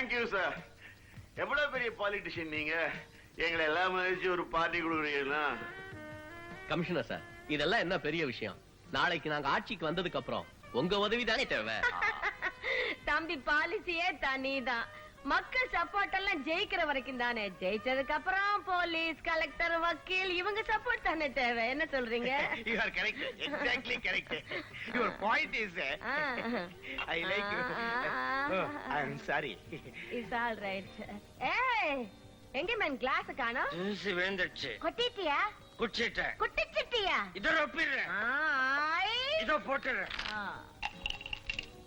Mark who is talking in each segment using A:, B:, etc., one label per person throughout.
A: Thank you sir எவ்வளவு பெரிய politician நீங்க? எங்களை எல்லாம் மதிச்சு ஒரு பார்ட்டி கொடுக்குறீங்களா?
B: கமிஷனர் சார் இதெல்லாம் என்ன பெரிய விஷயம்? நாளைக்கு நாங்க ஆட்சிக்கு வந்ததுக்கு அப்புறம் உங்க உதவி தானே தேவை?
C: தம்பி பாலிசியே தனிதான். மக்கள் சப்போர்ட் எல்லாம் ஜெயிக்கிற வரைக்கும் தானே. ஜெயிச்சதுக்கு அப்புறம் போலீஸ் கலெக்டர் வக்கீல் இவங்க சப்போர்ட் தானே தேவை. என்ன சொல்றீங்க?
D: Correct. Your point is, uh,
C: ah.
D: I like you. Oh, I am sorry.
C: It's all right ஏய் எங்க மேன் கிளாஸ் காணோம்?
E: ஜூஸ் விழுந்துடுச்சு.
C: கொட்டிட்டியா?
E: குடிச்சிட்டேன்.
C: குட்டிச்சிட்டியா?
E: இதோ ஒப்பிடுறேன். இதோ போட்டுறேன்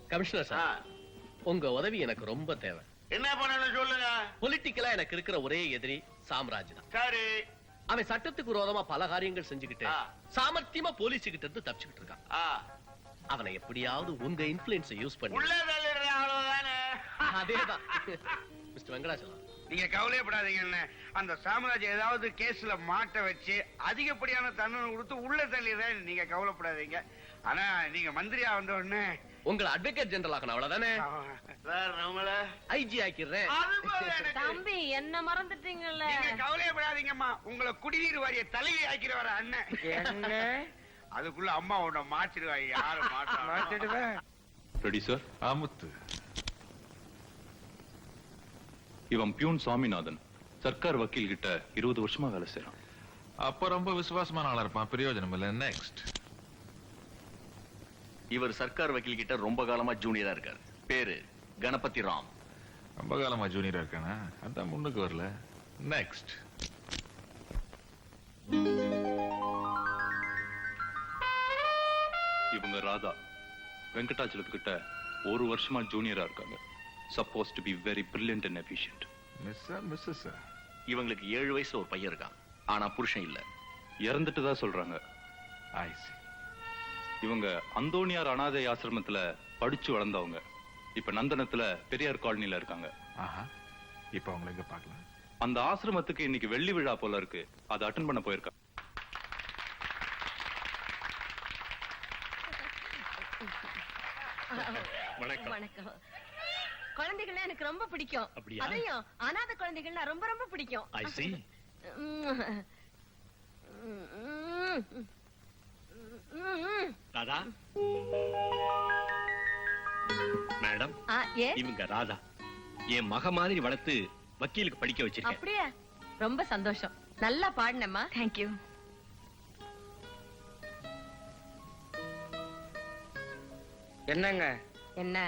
B: கமிஷனர் சார் உங்க உதவி எனக்கு ரொம்ப தேவை.
A: என்ன பண்ணணும் சொல்லுங்க?
B: பொலிட்டிக்கலா எனக்கு இருக்கிற ஒரே எதிரி சாம்ராஜ் தான்
A: சரி
B: அவன் சட்டத்துக்கு விரோதமா பல காரியங்கள் செஞ்சுக்கிட்டு. சாமர்த்தியமா போலீஸ் கிட்ட இருந்து தப்பிச்சுக்கிட்டு இருக்கான். அவனை எப்படியாவது உங்க இன்ஃபுளுன்ஸை யூஸ் பண்ணி.
A: உள்ள அவ்வளவுதானே?
B: அதேதான். மிஸ்டர் வெங்கடாச்சலம்.
D: நீங்க கவலையப்படாதீங்க என்ன அந்த சாம்ராஜ் ஏதாவது கேஸ்ல மாட்ட வச்சு அதிகப்படியான தண்டனை கொடுத்து உள்ள தள்ளிடுறேன் நீங்க கவலைப்படாதீங்க. ஆனா நீங்க மந்திரியா வந்த உடனே
B: உங்களை அட்வொகேட் ஜெனரல் ஆக்கணும் அவ்வளவுதானே?
A: சார் நம்மள
B: ஐஜி ஆக்கிடுறேன்.
C: தம்பி என்ன மறந்துட்டீங்கல்ல.
D: நீங்க கவலையப்படாதீங்கம்மா. உங்களை குடிநீர் வாரிய தலைவி ஆக்கிடுவார அண்ணன்.
E: என்ன?
D: அதுக்குள்ள அம்மா உன்னை மாற்றிடுவாங்க யாரும் மாட்டாங்க
F: ரெடி சார்
G: ஆமுத்து.
F: இவன் பியூன் சுவாமிநாதன் சர்க்கார் வக்கீல் கிட்ட இருபது வருஷமா வேலை செய்யறான்
G: அப்ப ரொம்ப விசுவாசமான ஆளா இருப்பான். பிரயோஜனம் இல்ல. நெக்ஸ்ட்
H: இவர் சர்க்கார் வக்கீல் கிட்ட ரொம்ப காலமா ஜூனியரா இருக்காரு. பேரு கணபதி ராம்.
G: ரொம்ப காலமா ஜூனியரா இருக்கானா? அதான் முன்னுக்கு வரல. நெக்ஸ்ட்
F: இவங்க ராதா வெங்கடாச்சலத்துக்கிட்ட ஒரு வருஷமா ஜூனியரா இருக்காங்க. Supposed to be very brilliant and efficient
G: Misa Mrs
H: இவங்களுக்கு ஏழு வயசுல ஒரு பையன் இருக்கான். ஆனா புருஷன் இல்ல.
F: இறந்துட்டு தான் சொல்றாங்க.
G: ஐ சி
F: இவங்க அந்தோனியார் அனாதை ஆசிரமத்துல படிச்சு வளர்ந்தவங்க. இப்ப நந்தனத்துல பெரியார் காலனில இருக்காங்க.
G: ஆஹா இப்ப அவங்கள எங்க பார்க்கலாம்?
F: அந்த ஆசிரமத்துக்கு இன்னைக்கு வெள்ளி விழா போல இருக்கு. அதை அட்டன் பண்ண போயிருக்காங்க
C: வணக்கம். குழந்தைகள் எனக்கு ரொம்ப பிடிக்கும்.
B: அப்படியா?
C: அதையும் அனாதை குழந்தைகள்னா ரொம்ப ரொம்ப பிடிக்கும்.
B: I see. ராதா. மேடம்
C: ஆ, ஏ?
B: இவங்க ராதா. என் மக மாதிரி வளர்த்து வக்கீலுக்கு படிக்க வச்சிருக்கேன்.
C: அப்படியா? ரொம்ப சந்தோஷம். நல்லா பாடினம்மா. தேங்க்யூ
E: என்னங்க?
C: என்ன?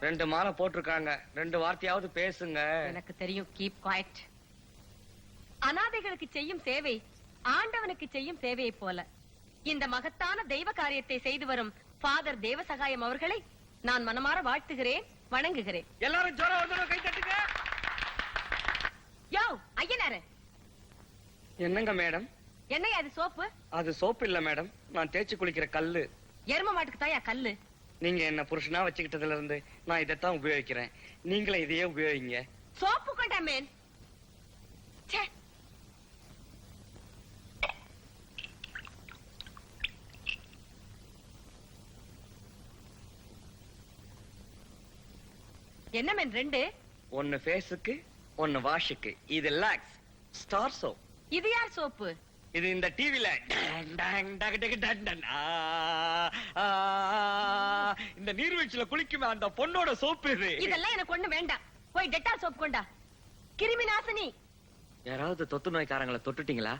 E: ரெண்டு மாலை போட்டிருக்காங்க. ரெண்டு வார்த்தையாவது பேசுங்க.
C: எனக்கு தெரியும். கீப் குவாய்ட் அனாதைகளுக்கு செய்யும் சேவை ஆண்டவனுக்கு செய்யும் சேவையை போல. இந்த மகத்தான தெய்வ காரியத்தை செய்து வரும் ஃபாதர் தேவசகாயம் அவர்களை நான் மனமாற வாழ்த்துகிறேன் வணங்குகிறேன்.
E: எல்லாரும் ஜோரா வந்து கை தட்டுங்க.
C: யோ ஐயனாரு.
E: என்னங்க மேடம்?
C: என்னையா அது சோப்பு?
E: அது சோப்பு இல்ல மேடம். நான் தேய்ச்சி குளிக்கிற கல்லு.
C: எரும மாட்டுக்கு தாயா கல்லு?
E: நீங்க என்ன புருஷனா வச்சுக்கிட்டதுல இருந்து நான் இதைத்தான் உபயோகிக்கிறேன். நீங்களும் இதையே உபயோகிங்க.
C: சோப்பு கொண்டா மேன் ச்சே என்ன மேன் ரெண்டு?
E: ஒன்னு ஃபேஸுக்கு ஒன்னு வாஷுக்கு இது லாக்ஸ் ஸ்டார் சோப்
C: இது யார் சோப்பு
E: இது இந்த டிவில இந்த நீர்வீழ்ச்சியில குளிக்குமே அந்த பொண்ணோட சோப்பு இது.
C: இதெல்லாம் எனக்கு ஒண்ணு வேண்டாம். போய் டெட்டால் சோப் கொண்டா. கிருமி நாசினி.
E: யாராவது தொத்து நோய்க்காரங்களை தொட்டுட்டீங்களா?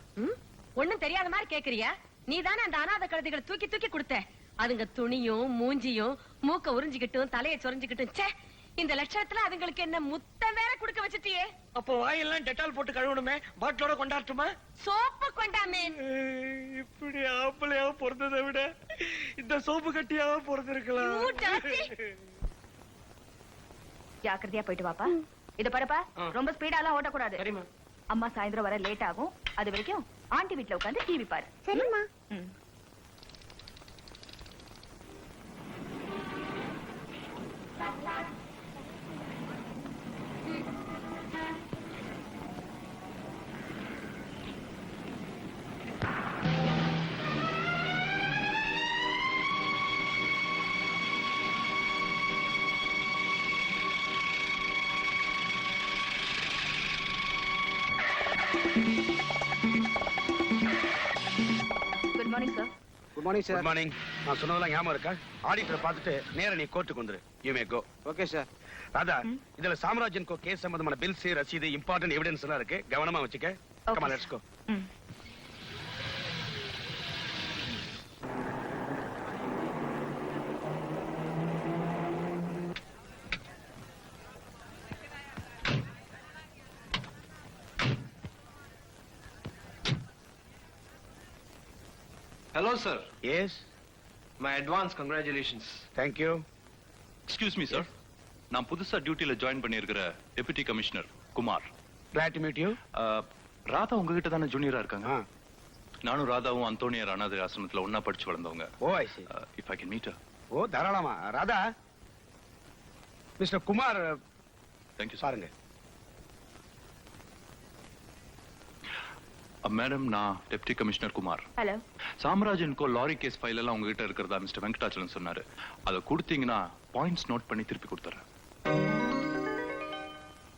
C: ஒண்ணும் தெரியாத மாதிரி கேக்குறியா? நீ தானே அந்த அனாதை கழுதைகளை தூக்கி தூக்கி கொடுத்த. அதுங்க துணியும் மூஞ்சியும் மூக்க உறிஞ்சிக்கிட்டும் தலையை சொரிஞ்சுக்கிட்டும். ச்சே இந்த லட்சணத்துல அதுங்களுக்கு என்ன முத்தம் வேற குடுக்க வச்சிட்டியே?
E: அப்போ வாயெல்லாம் டெட்டால் போட்டு கழுவணுமே? பாட்டிலோட கொண்டாட்டுமா
C: சோப்பு கொண்டாமே.
E: இப்படி ஆப்பிளையா பொறந்ததை விட இந்த சோப்பு கட்டியாவ பொறந்திருக்கலாம்.
I: ஜாக்கிரதையா போயிட்டு வாப்பா. இத பாருப்பா ரொம்ப ஸ்பீடா எல்லாம்
E: ஓட்டக்கூடாது.
I: அம்மா சாயந்தரம் வர லேட் ஆகும். அது வரைக்கும் ஆண்டி வீட்டுல உட்காந்து டிவி பாரு. சரிம்மா Bye. Good morning sir
J: good morning
D: good morning நான் சொன்னதெல்லாம் ஞாபகம் இருக்கா? ஆடிட்டரை பார்த்துட்டு நேரா நீ கோர்ட்டுக்கு வந்துரு. You may go
J: okay sir
D: Radha இதுல சாம்ராஜ்யன் கோ கேஸ் சம்பந்தமான பில்ஸ் ரசீது இம்பார்ட்டன்ட் எவிடன்ஸ் எல்லாம் இருக்கு. கவனமா வச்சுக்க.
I: Okay,
D: come. Let's go
F: sir
D: yes
B: my advance congratulations
D: thank you
F: excuse me sir நான் புதுசா டியூட்டில ஜாயின் பண்ணியிருக்கிற deputy commissioner Kumar
D: to meet you
F: ah, Radha உங்ககிட்ட தானே ஜூனியரா இருக்காங்க? நானும் ராதாவும் அந்தோனியார் அனாதை ஆசிரமத்துல ஒன்னா படிச்சு வளர்ந்தவங்க.
D: ஓ I see
F: if I can meet
D: oh தாராளமா. Radha mister Kumar
F: thank you sir
D: பாருங்க.
F: மேடம் நான் deputy commissioner Kumar.
I: Hello.
F: Samrajan co lorry case file எல்லாம் உங்ககிட்ட இருக்கிறதா மிஸ்டர் வெங்கடாச்சலம் சொன்னாரு. அதை கொடுத்தீங்கன்னா பாயிண்ட்ஸ் நோட் பண்ணி திருப்பி கொடுத்துறேன்.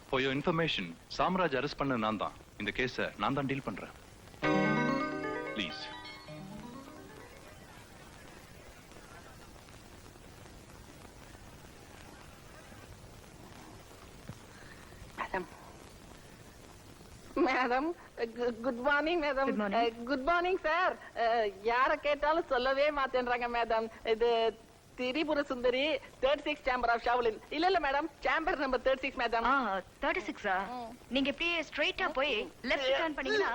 F: For your information Samraj arrest பண்ண நான் தான். இந்த கேஸை நான் தான் டீல் பண்றேன். Please
K: madam good morning madam. Good morning sir யார கேட்டாலும் சொல்லவே மாட்டேன்றாங்க மேடம் இது Tripura Sundari third six chamber of Shaolin இல்ல இல்ல madam chamber number third six madam
I: thirty சிக்ஸா நீங்க இப்படியே ஸ்ட்ரைட்டா போய் லெஃப்ட் டர்ன் பண்ணீங்கன்னா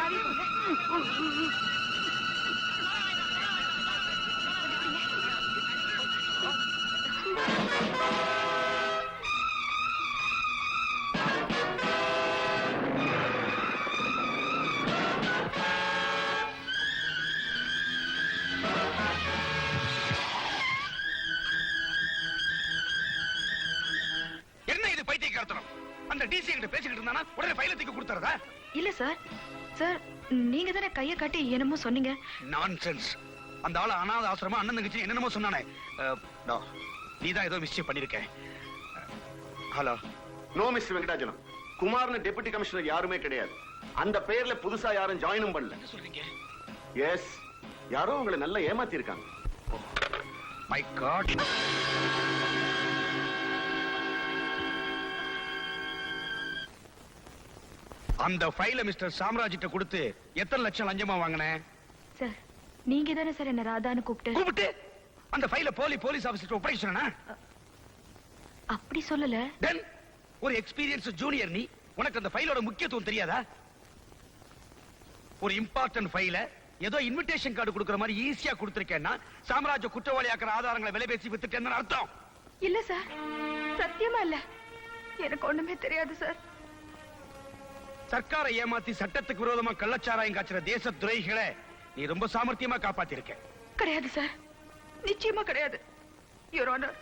I: ஐயோ.
D: கொடுத்துறதா?
I: இல்ல சார். சார் நீங்க தானே கைய காட்டி என்னமோ சொன்னீங்க.
D: நான்சென்ஸ் அந்த ஆள அனாத ஆசிரமா அண்ணன் தங்கச்சி என்னென்னமோ சொன்னானே. நீ தான் ஏதோ மிஸ்டேக் பண்ணிருக்க. ஹலோ
A: நோ மிஸ்டர் வெங்கடாச்சலம் குமார்னு டெபுட்டி கமிஷனர் யாருமே கிடையாது. அந்த பெயர்ல புதுசா யாரும் ஜாயினும் பண்ணல.
D: சொல்றீங்க?
A: எஸ் யாரோ உங்களை நல்லா ஏமாத்தி இருக்காங்க
D: மை காட் அந்த ஃபைல மிஸ்டர் சாம்ராஜ்கிட்ட கொடுத்து எத்தனை லட்சம் லஞ்சமா வாங்கினேன்?
I: சார் நீங்க தானே சார் என்ன ராதான்னு கூப்பிட்டு
D: கூப்பிட்டு? அந்த ஃபைல போலி போலீஸ் ஆபீசர் ஒப்படைக்க சொன்னா
I: அப்படி சொல்லல.
D: தென் ஒரு எக்ஸ்பீரியன்ஸ் ஜூனியர் நீ உனக்கு அந்த ஃபைலோட முக்கியத்துவம் தெரியாதா? ஒரு இம்பார்ட்டன்ட் ஃபைல ஏதோ இன்விடேஷன் கார்டு கொடுக்கிற மாதிரி ஈஸியா கொடுத்திருக்கேன்னா சாம்ராஜ்ய குற்றவாளியாக்குற ஆதாரங்களை விலை பேசி வித்துட்டேன்னு அர்த்தம்.
I: இல்ல சார் சத்தியமா இல்ல. எனக்கு ஒண்ணுமே தெரியாது சார்.
D: சர்க்காரை ஏமாத்தி சட்டத்துக்கு விரோதமா கள்ளச்சாராயம் காய்ச்சுற தேச துறைகளை நீ ரொம்ப சாமர்த்தியமா காப்பாத்திருக்க.
I: கிடையாது சார் நிச்சயமா கிடையாது. யுவர் ஆனர்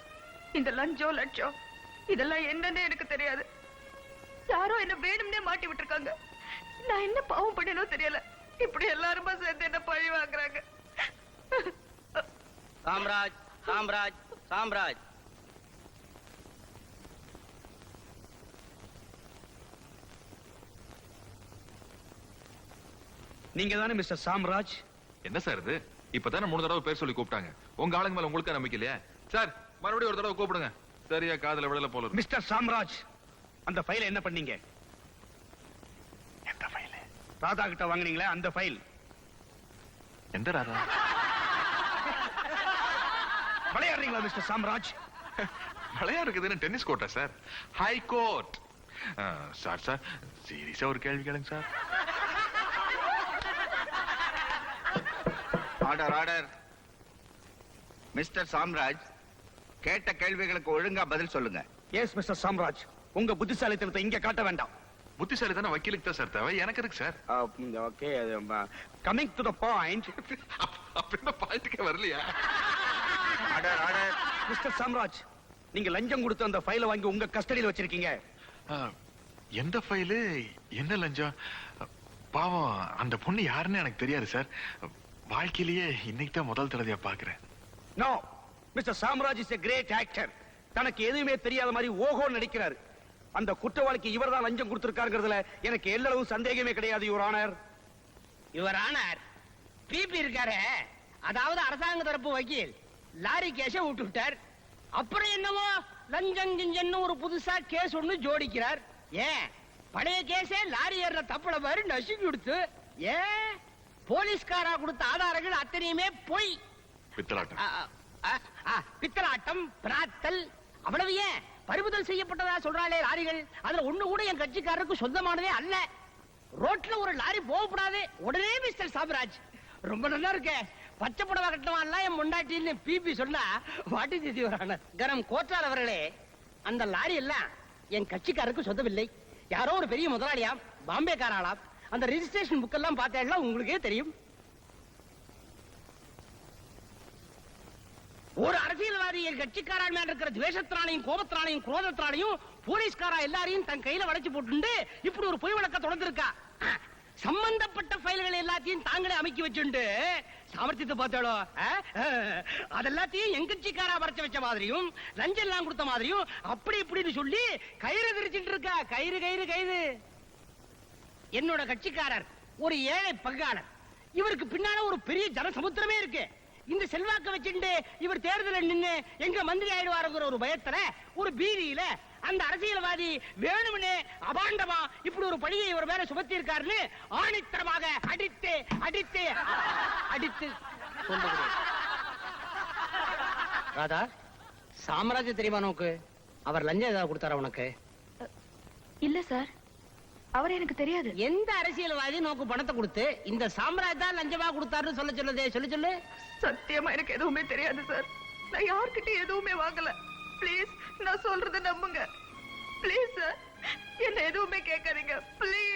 I: இந்த லஞ்சம் லட்சம் இதெல்லாம் என்னன்னு எனக்கு தெரியாது. யாரோ என்ன வேணும்னே மாட்டி விட்டுருக்காங்க. நான் என்ன பாவம் பண்ணனோ தெரியல. இப்படி எல்லாருமா சேர்ந்து என்ன பழி வாங்குறாங்க?
J: சாம்ராஜ் சாம்ராஜ் சாம்ராஜ்.
D: நீங்க தானே மிஸ்டர் சாம்ராஜ்?
G: என்ன சார் இது? இப்பதானே மூணு தடவை பேர் சொல்லி கூப்பிட்டாங்க. உங்க ஆளுங்க மேல உங்களுக்கு நம்பிக்கை இல்லையா? சார் மறுபடியும் ஒரு தடவை கூப்பிடுங்க. சரியா காதுல விடல போல இருக்கு.
D: மிஸ்டர் சாம்ராஜ் அந்த ஃபைலை என்ன பண்ணீங்க? எந்த ஃபைல் ராதா கிட்ட வாங்குனீங்களே அந்த ஃபைல்
G: எந்த ராதா?
D: விளையாடுறீங்களா மிஸ்டர் சாம்ராஜ்?
G: மழையா இருக்குதுன்னு tennis கோர்ட்டா sir? High court sir sir சீரியஸா ஒரு கேள்வி கேளுங்க sir.
D: Order order mister Samraj கேட்ட கேள்விகளுக்கு ஒழுங்கா பதில் சொல்லுங்க. எஸ் மிஸ்டர் சாம்ராஜ் உங்க புத்திசாலித்தனத்தை இங்க காட்ட வேண்டாம்.
G: புத்திசாலி தானே வக்கீலுக்கு தான் சார் தேவை. எனக்கு இருக்கு sir
D: okay coming to the point
G: அப்படின்னா பாயிண்ட்டுக்கே வரலையா?
D: ஆர்டர் ஆர்டர் மிஸ்டர் சாம்ராஜ் நீங்க லஞ்சம் கொடுத்து அந்த ஃபைலை வாங்கி உங்க கஸ்டடியில் வச்சிருக்கீங்க.
G: எந்த ஃபைலு என்ன லஞ்சம்? பாவம் அந்த பொண்ணு யாருன்னு எனக்கு தெரியாது சார் வாழ்க்கையிலேயே இன்னைக்கு தான் முதல் தடவையா பாக்குறேன்
D: no mister Samraj is a great actor தனக்கு எதுவுமே தெரியாத மாதிரி ஓஹோ நடிக்கிறாரு. அந்த குற்றவாளிக்கு இவர்தான் லஞ்சம் கொடுத்திருக்காருங்கிறதுல எனக்கு எல்லளவும் சந்தேகமே கிடையாது your honour
J: your honour PP இருக்காரு. அதாவது அரசாங்க தரப்பு வக்கீல். லாரி கேஸ விட்டு விட்டார் அப்புறம் என்னவோ லஞ்சம் கிஞ்சன்னு ஒரு புதுசா கேஸ் ஒண்ணு ஜோடிக்கிறார். ஏன்? பழைய கேஸே லாரி ஏறுற தப்புல மாதிரி நசுக்கி கொடுத்து ஏன்? போலீஸ்காரா கொடுத்த ஆதாரங்கள் அத்தனையுமே பொய்.
F: பித்தலாட்டம்.
J: பிராத்தல் அவ்வளவு ஏன்? பறிமுதல் செய்யப்பட்டதா சொல்றாளே லாரிகள். அதுல ஒண்ணு கூட என் கட்சிக்காரருக்கு சொந்தமானதே அல்ல. ரோட்ல ஒரு லாரி போகக்கூடாது உடனே மிஸ்டர் சாம்ராஜ் ரொம்ப நல்லா இருக்க. பச்சை புடவை கட்டவான்லாம் என் முண்டாட்டின்னு பிபி சொன்னா வாட்டி திதி வரான கரம் கோட்டார் அவர்களே அந்த லாரி எல்லாம் என் கட்சிக்காரருக்கு சொந்தமில்லை. யாரோ ஒரு பெரிய முதலாளியாம் பாம்பேக்காராளாம் அந்த ரெஜிஸ்ட்ரேஷன் புக்கெல்லாம் பார்த்தேன்னா உங்களுக்கே தெரியும். ஒரு அரசியல்வாதி என் கட்சிக்காரன் மேல இருக்கிற துவேஷத்தினாலையும் கோபத்தினாலையும் குரோதத்தினாலையும் போலீஸ்காரா எல்லாரையும் தன் கையில வளைச்சு போட்டு இப்படி ஒரு பொய் வழக்க தொடர்ந்துருக்கா? சம்பந்தப்பட்ட ஃபைல்கள் எல்லாத்தையும் தாங்களே அமைக்கி வச்சுண்டு சாமர்த்தியத்தை பார்த்தாலோ அதெல்லாத்தையும் என் கட்சிக்காரா வரைச்சு வச்ச மாதிரியும் லஞ்சம் எல்லாம் கொடுத்த மாதிரியும் அப்படி இப்படின்னு சொல்லி கயிறு திரிச்சுட்டு இருக்கா? கயிறு கயிறு கயிறு. என்னோட கட்சிக்காரர் ஒரு ஏழை பங்காளர். இவருக்கு பின்னால ஒரு பெரிய ஜனசமுத்திரமே இருக்கு. இந்த செல்வாக்க வச்சுட்டு இவர் தேர்தலில் நின்னு எங்க மந்திரி ஆயிடுவாருங்கிற ஒரு பயத்துல ஒரு பீதியில அந்த அரசியல்வாதி வேணும்னே அபாண்டமா இப்படி ஒரு பழியை இவர் மேல சுமத்தி இருக்காருன்னு ஆணித்தரமாக அடித்து அடித்து அடித்து ராதா சாம்ராஜ்ய தெரியுமா நோக்கு அவர் லஞ்சம் ஏதாவது கொடுத்தாரா உனக்கு?
I: இல்ல சார். அவர் எனக்கு தெரியாது.
J: எந்த அரசியல்வாதி நோக்கு பணத்தை கொடுத்து இந்த சாம்ராஜ் தான் லஞ்சமா கொடுத்தாருன்னு சொல்ல சொல்லுதே சொல்லு சொல்லு.
I: சத்தியமா எனக்கு எதுவுமே தெரியாது சார் நான் யார்கிட்ட எதுவுமே வாங்கல. ப்ளீஸ் நான் சொல்றத நம்புங்க. ப்ளீஸ் சார் என்ன எதுவுமே கேட்காதீங்க. ப்ளீஸ்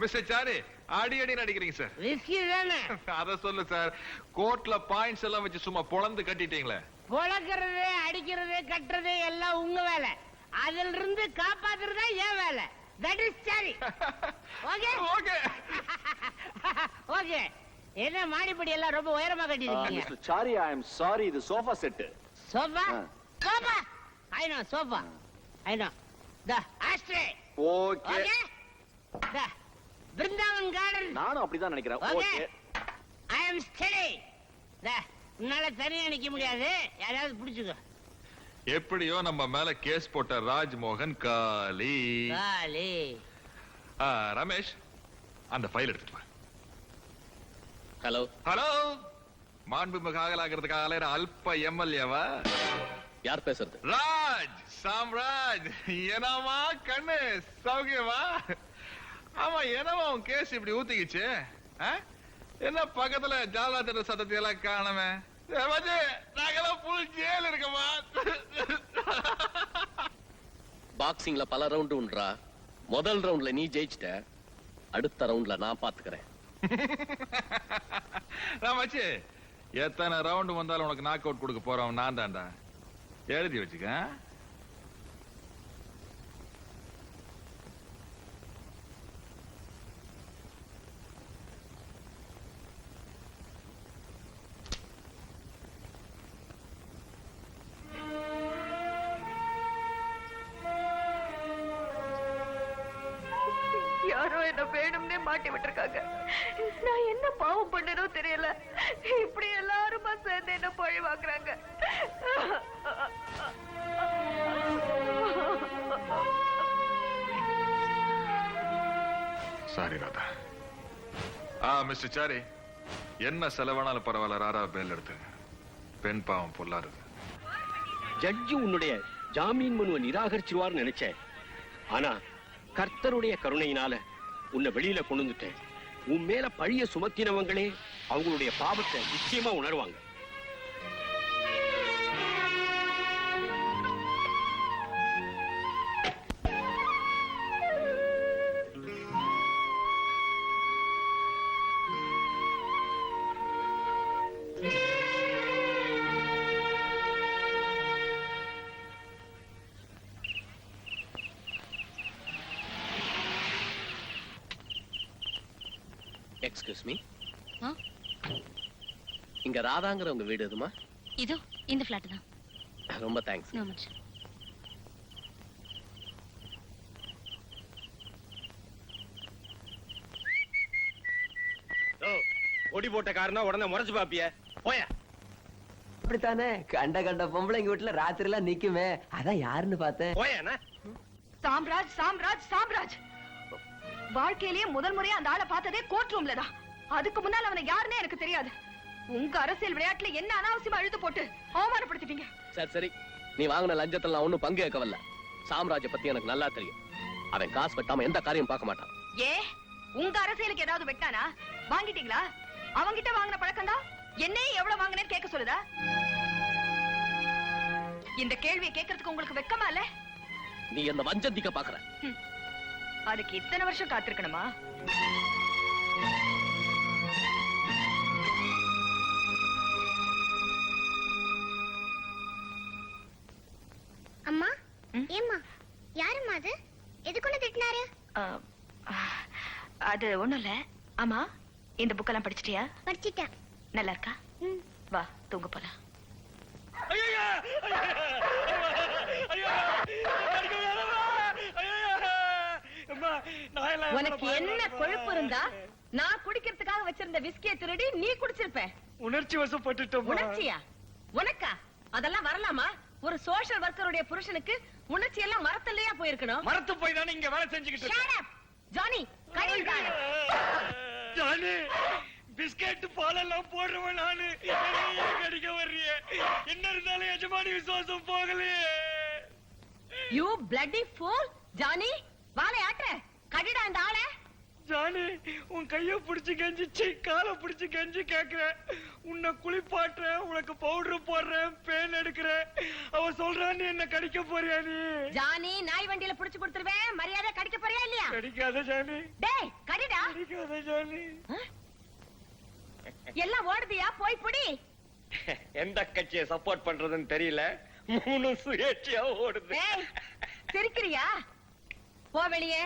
G: மிஸ்டர் சாரி அடி அடி நடிக்கிறீங்க சார்
J: ரிஸ்கி தானே?
G: அத சொல்லு சார் கோர்ட்ல பாயிண்ட்ஸ் எல்லாம் வச்சு சும்மா பொளந்து கட்டிட்டீங்களே.
J: பொழக்கிறது அடிக்கிறது கட்டுறது எல்லாம் உங்க வேலை. அதுல இருந்து காப்பாத்துறது என் வேலை. தட் இஸ் சரி ஓகே
G: ஓகே
J: ஓகே என்ன மாடிப்படி எல்லாம் ரொம்ப உயரமா கட்டிருக்கீங்க?
H: சாரி ஐ சாரி இது sofa set
J: sofa sofa I know sofa I know the ashtray
H: okay
J: okay the Brindavan garden
H: நானும் அப்படிதான் நினைக்கிறேன்.
J: Okay. I am study the உன்னால தனியா நிக்க முடியாது. யாராவது பிடிச்சுக்கோ.
G: எப்படியோ நம்ம மேல கேஸ் போட்ட ராஜ்மோகன் காலி.
J: காலி.
G: ஆ, ரமேஷ் அந்த ஃபைல் எடுத்துட்டு
B: ஹலோ
G: ஹலோ மாண்புமிகு ஆகலாகிறதுக்காக அலையிற அல்ப எம்எல்ஏவா?
B: யார் பேசுறது?
G: ராஜ் சாம்ராஜ் என்னமா கண்ணு சௌக்கியமா? ஆமா என்னவா உன் கேஸ் இப்படி ஊத்திக்கிச்சு? என்ன பக்கத்துல ஜாலா திட்ட சத்தத்தை எல்லாம் காணமே நாங்கெல்லாம் புல் ஜெயில் இருக்கமா?
B: பாக்ஸிங்ல பல ரவுண்டு உண்டுறா முதல் ரவுண்ட்ல நீ ஜெயிச்சிட்ட. அடுத்த ரவுண்ட்ல நான் பாத்துக்கிறேன்.
G: ராமாச்சி எத்தனை ரவுண்டு வந்தாலும் உனக்கு நாக் அவுட் கொடுக்க போறவன் நான் தான்டா. எழுதி வச்சுக்க
I: மாட்டி விட்டுருக்காங்க. நான் என்ன பாவம் பண்ணனோ தெரியல. இப்படி எல்லாருமா சேர்ந்து என்ன பழி வாங்குறாங்க?
G: சாரி ராதா. ஆ மிஸ்டர் சாரி என்ன செலவானாலும் பரவாயில்ல ராரா பேல் எடுத்து. பெண் பாவம் பொல்லாது
E: ஜட்ஜி உன்னுடைய ஜாமீன் மனுவை நிராகரிச்சிருவார்னு நினைச்சேன். ஆனா கர்த்தருடைய கருணையினால உன்னை வெளியில கொண்டு வந்துட்டேன். உன் மேல பழிய சுமத்தினவங்களே அவங்களுடைய பாவத்தை நிச்சயமா உணர்வாங்க.
B: எக்ஸ்கியூஸ் மீ
C: ஆ?
B: இங்க ராதாங்கிற உங்க வீடு எதுமா?
C: இதோ இந்த பிளாட் தான்.
B: ரொம்ப தேங்க்ஸ்
C: நோ மச்
E: கொடி போட்ட காரணம் உடனே முறைச்சு பாப்பிய. போய.
L: அப்படித்தானே? கண்ட கண்ட பொம்பளைங்க வீட்டுல ராத்திரி எல்லாம் நிக்குமே. அதான் யாருன்னு பார்த்தேன்.
E: போயண்ணா
I: சாம்ராஜ் சாம்ராஜ் சாம்ராஜ்! வாழ்க்கையிலேயே முதல் முறையா அந்த ஆளை பார்த்ததே கோர்ட் ரூம்ல தான். அதுக்கு முன்னால் அவனை யாருன்னே எனக்கு தெரியாது. உங்க அரசியல் விளையாட்டுல என்ன அனாவசியமா இழுத்து போட்டு அவமானப்படுத்திட்டீங்க?
B: சரி சரி. நீ வாங்கின லஞ்சத்துல நான் ஒண்ணும் பங்கு கேட்கவில்ல சாம்ராஜ்ய பத்தி எனக்கு நல்லா தெரியும். அவன் காசு வெட்டாம எந்த காரியம் பார்க்க மாட்டான்.
I: ஏ உங்க அரசியலுக்கு ஏதாவது வெட்டானா? வாங்கிட்டீங்களா? அவங்கிட்ட வாங்கின பழக்கம் தான் என்னையே எவ்வளவு வாங்கினேன்னு கேட்க சொல்லுதா? இந்த கேள்வியை கேட்கறதுக்கு உங்களுக்கு வெக்கமா இல்ல?
B: நீ என்ன வஞ்சந்திக்க பாக்குற?
I: அதுக்கு இத்தனை வருஷம் காத்திருக்கணுமா?
M: அம்மா ஏம்மா யாரும்மா அது? எதுக்குள்ள திட்டினாரு?
I: அது ஒண்ணும் இல்ல. ஆமா இந்த புக்கெல்லாம் படிச்சிட்டியா?
M: படிச்சிட்டேன்.
I: நல்லா இருக்கா? வா தூங்க போலாம்.
C: உனக்கு என்ன கொழுப்பு இருந்தா நான் குடிக்கிறதுக்காக வச்சிருந்த விஸ்கியை திருடி நீ குடிச்சிருப்ப.
N: உணர்ச்சி வசப்பட்டுட்டோம்?
C: உணர்ச்சியா? உனக்கா? அதெல்லாம் வரலாமா? ஒரு சோஷியல் ஒர்க்கருடைய புருஷனுக்கு உணர்ச்சி எல்லாம் மரத்திலேயா போயிருக்கணும்.
N: மரத்து போய் தானே இங்க வேலை செஞ்சுக்கிட்டு!
C: ஜானி
N: ஜானி பிஸ்கட் பாலெல்லாம் போடுறவன் நானு. கடிக்க வர்றியே? என்ன இருந்தாலும் எஜமானி விசுவாசம் போகலையே.
C: யூ பிளட்டி ஃபூல் ஜானி வாழை ஆட்டுற. கடிடா இந்த ஆளை.
N: ஜானி உன் கைய புடிச்சு கெஞ்சிச்சு காலை புடிச்சு கெஞ்சி கேக்குறேன். உன்னை குளிப்பாட்டுறேன் உனக்கு பவுடர் போடுறேன் பேன் எடுக்கிறேன். அவ சொல்றான் நீ என்ன கடிக்க போறியா நீ?
C: ஜானி நாய் வண்டியில புடிச்சு கொடுத்துருவேன். மரியாதை கடிக்க போறியா இல்லையா?
N: கடிக்காத ஜானி.
C: டேய் கடிடா.
N: கடிக்காத ஜானி.
C: எல்லாம் ஓடுதியா? போய் புடி.
E: எந்த கட்சியை சப்போர்ட் பண்றதுன்னு தெரியல. மூணு சுயேட்சையா ஓடுது.
C: டேய் சிரிக்கிறியா? போ வெளியே.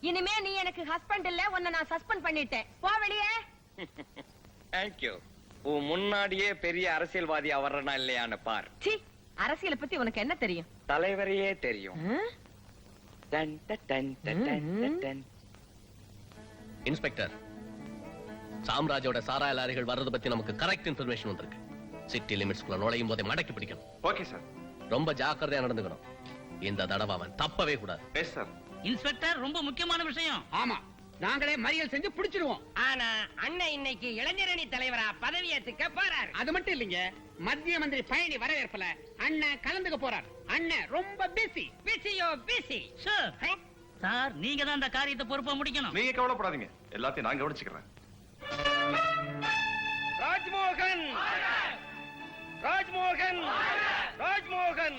C: இனிமே நீ எனக்கு ஹஸ்பண்ட் இல்ல உன்னை நான் சஸ்பெண்ட் பண்ணிட்டேன். போ வெளியே.
E: தேங்க்யூ உன் முன்னாடியே பெரிய அரசியல்வாதியா வர்றனா இல்லையான்னு பார்.
C: சி அரசியலை பத்தி உனக்கு என்ன தெரியும்?
E: தலைவரையே தெரியும்.
C: ம்?
E: டன் டன் டன் டன் டன் டன்.
B: இன்ஸ்பெக்டர் சாம்ராஜோட சாராய லாரிகள் வர்றது பத்தி நமக்கு கரெக்ட் இன்ஃபர்மேஷன் வந்திருக்கு சிட்டி லிமிட்ஸ்குள்ள நுழையும் போதே மடக்கி பிடிக்கணும்.
H: ஓகே சார்
B: ரொம்ப ஜாக்கிரதையா நடந்துக்கணும். இந்த தடவை அவன் தப்பவே கூடாது.
H: எஸ் சார்
N: இன்ஸ்பெக்டர் ரொம்ப முக்கியமான விஷயம். ஆமா. நாங்களே மறியல் செஞ்சு பிடிச்சிருவோம் ஆனா அண்ணன் இன்னைக்கு இளைஞரணி தலைவரா பதவி ஏத்துக்க போறாரு. அது மட்டும் இல்லைங்க. மத்திய மந்திரி பயணி வரவேற்பல அண்ணன் கலந்துக்க போறார். அண்ணன் ரொம்ப பிஸி பிஸியோ பிஸி சார் நீங்க தான் அந்த காரியத்தை பொறுப்பா முடிக்கணும்.
H: நீங்க கவலைப்படாதீங்க. எல்லாத்தையும் நான் கவனிச்சுக்கிறேன்.
N: ராஜ்மோகன்! ராஜ்மோகன்! ராஜ்மோகன்!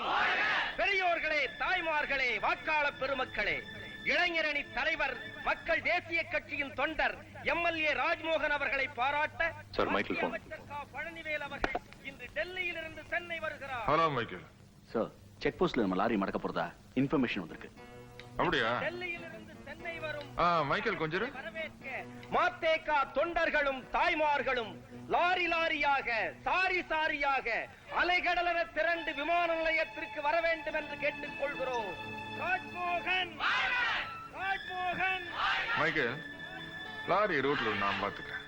N: பெரியோர்களே தாய்மார்களே வாக்காள பெருமக்களே இளைஞரணி தலைவர் மக்கள் தேசிய கட்சியின் தொண்டர் எம்எல்ஏ ராஜ்மோகன் அவர்களை பாராட்ட
F: சார், மைக்கேல் போன்.
N: அமைச்சர் க. பழனிவேல் அவர்கள் இன்று டெல்லியிலிருந்து சென்னை வருகிறார்.
O: ஹலோ மைக்கேல்
H: சார் செக் போஸ்ட்ல நம்ம லாரி மடக்க போறதா? இன்ஃபர்மேஷன் வந்திருக்கு.
O: அப்படியா?
N: டெல்லியிலிருந்து சென்னை வரும்
O: ஆ மைக்கேல் கொஞ்சம்
N: மாத்தேகா தொண்டர்களும் தாய்மார்களும் லாரி லாரியாக சாரி சாரியாக அலைகடலென திரண்டு விமான நிலையத்திற்கு வர வேண்டும் என்று கேட்டுக் கொள்கிறோம் ராஜ்மோகன்! ராஜ்மோகன்
O: மைக்கேல் லாரி ரூட்ல நான் பாத்துக்கிறேன்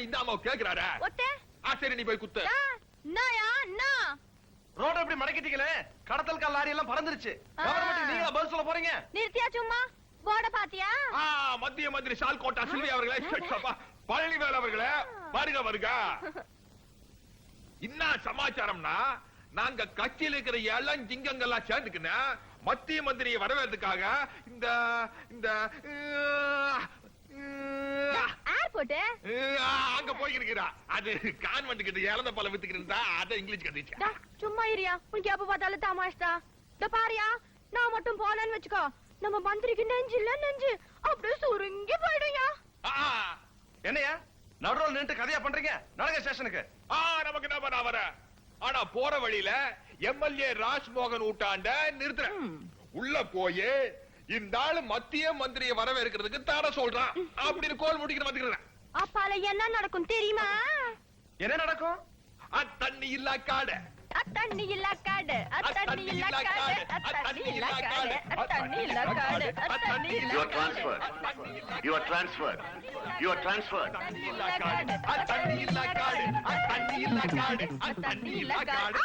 G: இந்தாமா கேக்குறாரா?
P: ஒத்த?
G: ஆ சரி நீ போய் குத்து.
P: நாயா நா
Q: ரோட எப்படி மடக்கிட்டீங்களே? கடத்தல் கால் லாரி எல்லாம் பறந்துருச்சு.
P: ஆ.
Q: கவர்மெண்ட் நீங்க பதில் சொல்ல போறீங்க?
P: நிறுத்தியா சும்மா? போர்ட பாத்தியா?
G: ஆ மத்திய மந்திரி ஷால் கோட்டா சில்வி அவர்களே. பழனிவேல் அவர்களே வருக வருக. என்ன சமாச்சாரம்னா நாங்க கட்சியில் இருக்கிற இளம் ஜிங்கங்கள்லாம் சேர்ந்துக்கின மத்திய மந்திரியை வரவேற்றதுக்காக இந்த இந்த
P: ஏர்போர்ட்
G: அங்க போயிருக்கிறா அது கான்வென்ட் கிட்ட இழந்த பழம் வித்துக்கிட்டு அதை இங்கிலீஷ் கத்துச்சு
P: சும்மா இருயா உனக்கு எப்ப பார்த்தாலும் தமாஷ்தா இந்த பாரியா நான் மட்டும் போனேன்னு வச்சுக்கோ. நம்ம மந்திரிக்கு நெஞ்சு இல்ல நெஞ்சு. அப்படியே சுருங்கி போயிடுயா
Q: என்னையா? நடுரோல் நின்று கதையா பண்றீங்க? நடங்க ஸ்டேஷனுக்கு.
G: ஆ நமக்கு என்ன பண்ண வர? ஆனா போற வழியில எம்எல்ஏ ராஜ்மோகன் ஊட்டாண்ட நிறுத்துறேன். உள்ள போய் இந்த ஆளு மத்திய மந்திரியை வரவேற்கிறதுக்கு தர சொல்றான் அப்படின்னு கோல் முடிக்கிற வந்துக்கிறேன்
P: அப்பால என்ன நடக்கும் தெரியுமா
Q: என்ன நடக்கும்
G: தண்ணி இல்லா காடை
P: அத்தண்ணி இல்ல காடு அத்தண்ணி இல்ல காடு அத்தண்ணி இல்ல காடு அத்தண்ணி இல்ல காடு அத்தண்ணி இல்ல
A: transferred. You are transferred. You are transferred.
G: தண்ணி இல்லா காடு தண்ணி இல்லா காடு தண்ணி இல்லா காடு தண்ணி இல்லா காடு